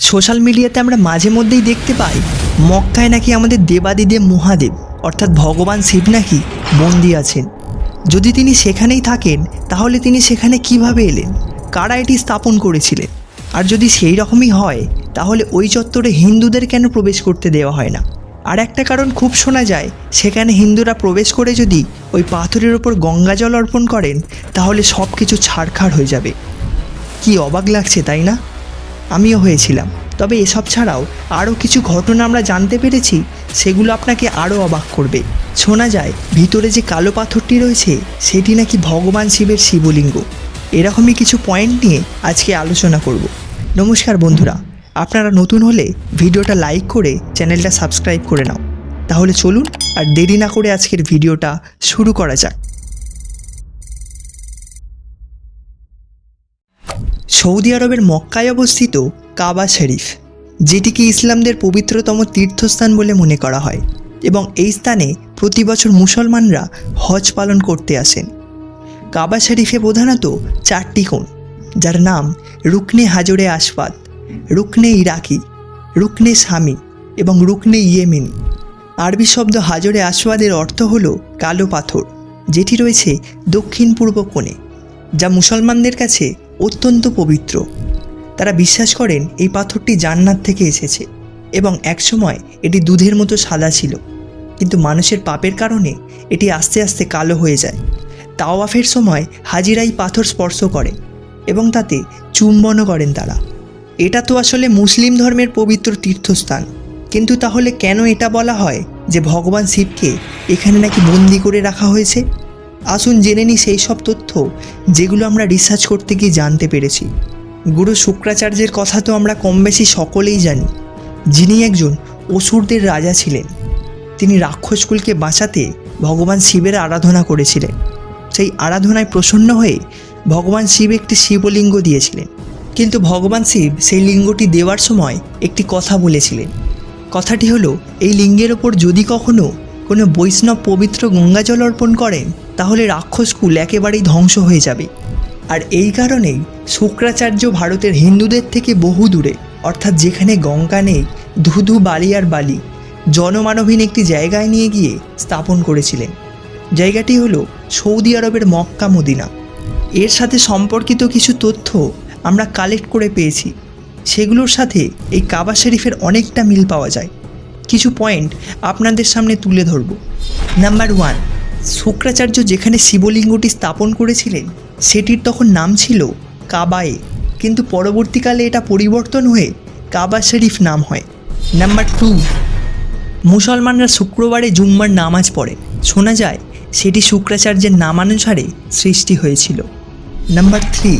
Social মিডিয়াতে আমরা মাঝে মধ্যেই দেখতে পাই, মক্কায় নাকি আমাদের দেবাদিদেব মহাদেব, অর্থাৎ ভগবান শিব নাকি বন্দি আছেন। যদি তিনি সেখানেই থাকেন, তাহলে তিনি সেখানে কীভাবে এলেন? কারা এটি স্থাপন করেছিলেন? আর যদি সেই রকমই হয়, তাহলে ওই চত্বরে হিন্দুদের কেন প্রবেশ করতে দেওয়া হয় না? আর একটা কারণ খুব শোনা যায়, সেখানে হিন্দুরা প্রবেশ করে যদি ওই পাথরের ওপর গঙ্গা জল অর্পণ করেন, তাহলে সব কিছু ছাড়খাড় হয়ে যাবে। কি অবাক লাগছে, তাই না? আমিও হয়েছিলাম। তবে এসব ছাড়াও আরও কিছু ঘটনা আমরা জানতে পেরেছি, সেগুলো আপনাকে আরও অবাক করবে। শোনা যায়, ভিতরে যে কালো পাথরটি রয়েছে, সেটি নাকি ভগবান শিবের শিবলিঙ্গ। এরকমই কিছু পয়েন্ট নিয়ে আজকে আলোচনা করব। নমস্কার বন্ধুরা, আপনারা নতুন হলে ভিডিওটা লাইক করে চ্যানেলটা সাবস্ক্রাইব করে নাও। তাহলে চলুন আর দেরি না করে আজকের ভিডিওটা শুরু করা যাক। সৌদি আরবের মক্কায় অবস্থিত কাবা শরীফ, যেটিকে ইসলামদের পবিত্রতম তীর্থস্থান বলে মনে করা হয় এবং এই স্থানে প্রতি বছর মুসলমানরা হজ পালন করতে আসেন। কাবা শরীফে প্রধানত চারটি কোণ, যার নাম রুকনে হাজরে আসফাদ, রুকনে ইরাকি, রুকনে স্বামী এবং রুকনে ইয়েমেনি। আরবি শব্দ হাজরে আসওয়াদের অর্থ হল কালো পাথর, যেটি রয়েছে দক্ষিণ পূর্ব কোণে, যা মুসলমানদের কাছে অত্যন্ত পবিত্র। তারা বিশ্বাস করেন এই পাথরটি জান্নাত থেকে এসেছে এবং একসময় এটি দুধের মতো সাদা ছিল। কিন্তু মানুষের পাপের কারণে এটি আস্তে আস্তে কালো হয়ে যায়। তাওয়াফের সময় হাজিরাই পাথর স্পর্শ করে এবং তাতে চুম্বনও করেন তারা। এটা তো আসলে মুসলিম ধর্মের পবিত্র তীর্থস্থান। কিন্তু তাহলে কেন এটা বলা হয় যে ভগবান শিবকে এখানে নাকি বন্দি করে রাখা হয়েছে? আসুন জেনে নিই সেই সব তথ্য যেগুলো আমরা রিসার্চ করতে গিয়ে জানতে পেরেছি। গুরু শুক্রাচার্যের কথা তো আমরা কম বেশি সকলেই জানি। যিনি একজন অসুরদের রাজা ছিলেন। তিনি রাক্ষসকুলকে বাঁচাতে ভগবান শিবের আরাধনা করেছিলেন। সেই আরাধনায় প্রসন্ন হয়ে ভগবান শিব একটি শিবলিঙ্গ দিয়েছিলেন। কিন্তু ভগবান শিব সেই লিঙ্গটি দেওয়ার সময় একটি কথা বলেছিলেন। কথাটি হলো, এই লিঙ্গের ওপর যদি কখনো কোনো বৈষ্ণব পবিত্র গঙ্গা জল অর্পণ করেন তাহলে রাক্ষসকুল একেবারেই ধ্বংস হয়ে যাবে। আর এই কারণেই শুক্রাচার্য ভারতের হিন্দুদের থেকে বহু দূরে, অর্থাৎ যেখানে গঙ্গা নেই, ধুধু বালি আর বালি, জনমানবহীন একটি জায়গায় নিয়ে গিয়ে স্থাপন করেছিলেন। জায়গাটি হল সৌদি আরবের মক্কা মদিনা। এর সাথে সম্পর্কিত কিছু তথ্য আমরা কালেক্ট করে পেয়েছি। সেগুলোর সাথে এই কাবা শরীফের অনেকটা মিল পাওয়া যায়। কিছু পয়েন্ট আপনাদের সামনে তুলে ধরব। নাম্বার ওয়ান শুক্রাচার্য যেখানে শিবলিঙ্গটি স্থাপন করেছিলেন, সেটির তখন নাম ছিল কাবায়ে। কিন্তু পরবর্তীকালে এটা পরিবর্তন হয়ে কাবা শরীফ নাম হয়। নাম্বার টু মুসলমানরা শুক্রবারে জুম্মার নামাজ পড়ে। শোনা যায়, সেটি শুক্রাচার্যের নামানুসারে সৃষ্টি হয়েছিল। নাম্বার থ্রি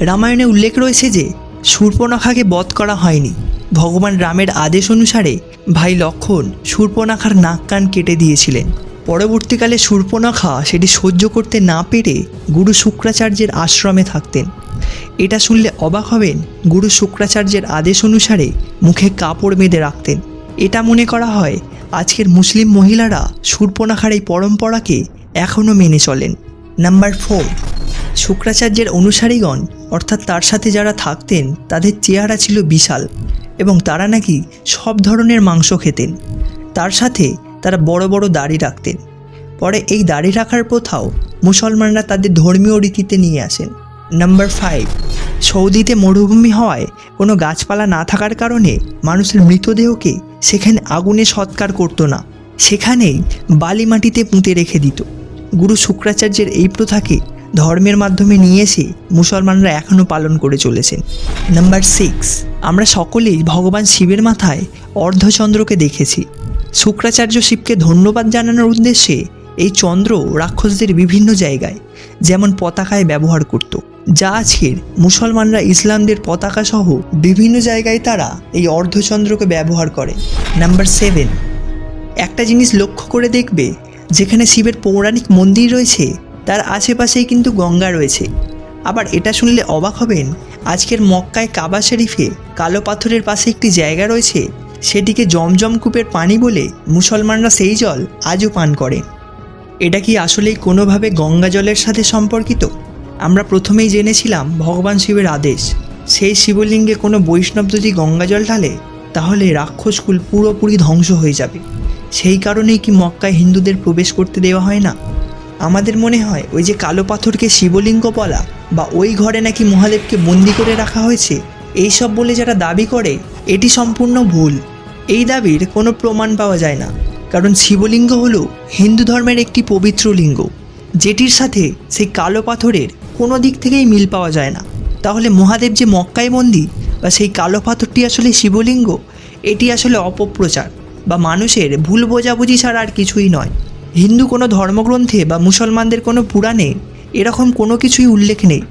রামায়ণে উল্লেখ রয়েছে যে শূর্পণখাকে বধ করা হয়নি। ভগবান রামের আদেশ অনুসারে ভাই লক্ষণ শূর্পণাখার নাক কান কেটে দিয়েছিলেন। পরবর্তীকালে শূর্পণখা সেটি সহ্য করতে না পেরে গুরু শুক্রাচার্যের আশ্রমে থাকতেন। এটা শুনলে অবাক হবেন, গুরু শুক্রাচার্যের আদেশ অনুসারে মুখে কাপড় বেঁধে রাখতেন। এটা মনে করা হয়, আজকের মুসলিম মহিলারা শূর্পণাখার এই পরম্পরাকে এখনও মেনে চলেন। নাম্বার ফোর, শুক্রাচার্যের অনুসারীগণ, অর্থাৎ তার সাথে যারা থাকতেন, তাদের চেহারা ছিল বিশাল এবং তারা নাকি সব ধরনের মাংস খেতেন। তার সাথে তারা বড় বড় দাড়ি রাখতেন। পরে এই দাড়ি রাখার প্রথাও মুসলমানরা তাদের ধর্মীয় রীতিতে নিয়ে আসেন। নাম্বার ফাইভ সৌদিতে মরুভূমি হওয়ায় কোনো গাছপালা না থাকার কারণে মানুষের মৃতদেহকে সেখানে আগুনে সৎকার করতো না। সেখানেই বালি মাটিতে পুঁতে রেখে দিত। গুরু শুক্রাচার্যের এই প্রথাকে ধর্মের মাধ্যমে নিয়ে এসে মুসলমানরা এখনও পালন করে চলেছেন। নাম্বার সিক্স আমরা সকলেই ভগবান শিবের মাথায় অর্ধচন্দ্রকে দেখেছি। শুক্রাচার্য শিবকে ধন্যবাদ জানানোর উদ্দেশ্যে এই চন্দ্র রাক্ষসদের বিভিন্ন জায়গায় যেমন পতাকায় ব্যবহার করত, যা আজকের মুসলমানরা ইসলামদের পতাকা সহ বিভিন্ন জায়গায় তারা এই অর্ধচন্দ্রকে ব্যবহার করে। নাম্বার সেভেন একটা জিনিস লক্ষ্য করে দেখবে, যেখানে শিবের পৌরাণিক মন্দির রয়েছে, তার আশেপাশেই কিন্তু গঙ্গা রয়েছে। আবার এটা শুনলে অবাক হবেন, আজকের মক্কায় কাবা শরীফে কালো পাথরের পাশে একটি জায়গা রয়েছে সেটিকে জমজম কূপের পানি বলে মুসলমানরা সেই জল আজও পান করেন এটা কি আসলেই কোনোভাবে গঙ্গা জলের সাথে সম্পর্কিত? আমরা প্রথমেই জেনেছিলাম ভগবান শিবের আদেশ। সেই শিবলিঙ্গে কোনো বৈষ্ণব যদি গঙ্গা জল ঢালে, তাহলে রাক্ষসকুল পুরোপুরি ধ্বংস হয়ে যাবে। সেই কারণেই কি মক্কায় হিন্দুদের প্রবেশ করতে দেওয়া হয় না? আমাদের মনে হয় ওই যে কালো পাথরকে শিবলিঙ্গ বলা বা ওই ঘরে নাকি মহাদেবকে বন্দি করে রাখা হয়েছে, এইসব বলে যারা দাবি করে, এটি সম্পূর্ণ ভুল। এই দাবির কোনো প্রমাণ পাওয়া যায় না, কারণ শিবলিঙ্গ হলো হিন্দু ধর্মের একটি পবিত্র লিঙ্গ, যেটির সাথে সেই কালো পাথরের কোনো দিক থেকেই মিল পাওয়া যায় না। তাহলে মহাদেব যে মক্কায় বন্দি বা সেই কালো পাথরটি আসলে শিবলিঙ্গ, এটি আসলে অপপ্রচার বা মানুষের ভুল বোঝাবুঝি ছাড়া আর কিছুই নয়। হিন্দু কোনো ধর্মগ্রন্থে বা মুসলমানদের কোনো পুরাণে এরকম কোনো কিছুই উল্লেখ নেই।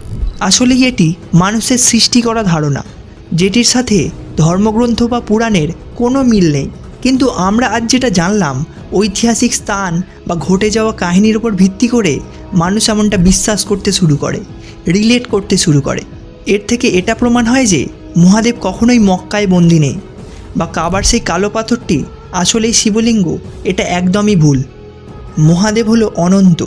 আসলেই এটি মানুষের সৃষ্টি করা ধারণা, যেটির সাথে ধর্মগ্রন্থ বা পুরাণের কোনো মিল নেই। কিন্তু আমরা আজ যেটা জানলাম, ঐতিহাসিক স্থান বা ঘটে যাওয়া কাহিনীর উপর ভিত্তি করে মানুষ এমনটা বিশ্বাস করতে শুরু করে রিলেট করতে শুরু করে। এর থেকে এটা প্রমাণ হয় যে মহাদেব কখনোই মক্কায় বন্দি নেই বা কাবার সেই কালো পাথরটি আসলেই শিবলিঙ্গ, এটা একদমই ভুল। মহাদেব হলো অনন্ত,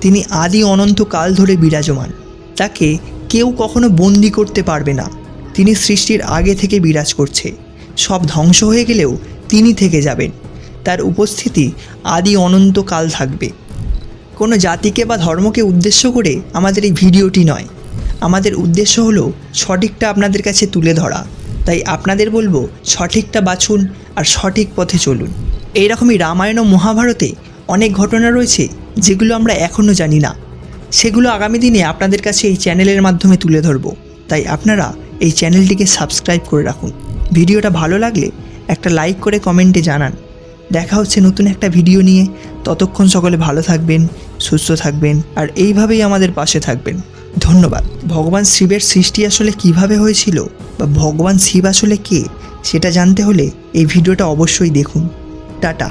তিনি আদি অনন্ত কাল ধরে বিরাজমান, তাকে কেউ কখনো বন্দি করতে পারবে না। তিনি সৃষ্টির আগে থেকে বিরাজ করছে। সব ধ্বংস হয়ে গেলেও তিনি থেকে যাবেন। তার উপস্থিতি আদি অনন্তকাল থাকবে। কোনো জাতিকে বা ধর্মকে উদ্দেশ্য করে আমাদের এই ভিডিওটি নয়। আমাদের উদ্দেশ্য হলো সঠিকটা আপনাদের কাছে তুলে ধরা। তাই আপনাদের বলব, সঠিকটা বাছুন আর সঠিক পথে চলুন। এইরকমই রামায়ণ ও মহাভারতে অনেক ঘটনা রয়েছে যেগুলো আমরা এখনও জানি না। সেগুলো আগামী দিনে আপনাদের কাছে এই চ্যানেলের মাধ্যমে তুলে ধরবো। তাই আপনারা এই চ্যানেলটিকে সাবস্ক্রাইব করে রাখুন। ভিডিওটা ভালো লাগলে একটা লাইক করে কমেন্টে জানান। দেখা হচ্ছে নতুন একটা ভিডিও নিয়ে। ততক্ষণ সকলে ভালো থাকবেন, সুস্থ থাকবেন আর এইভাবেই আমাদের পাশে থাকবেন। ধন্যবাদ। ভগবান শিবের সৃষ্টি আসলে কীভাবে হয়েছিল বা ভগবান শিব আসলে কে, সেটা জানতে হলে এই ভিডিওটা অবশ্যই দেখুন। টাটা।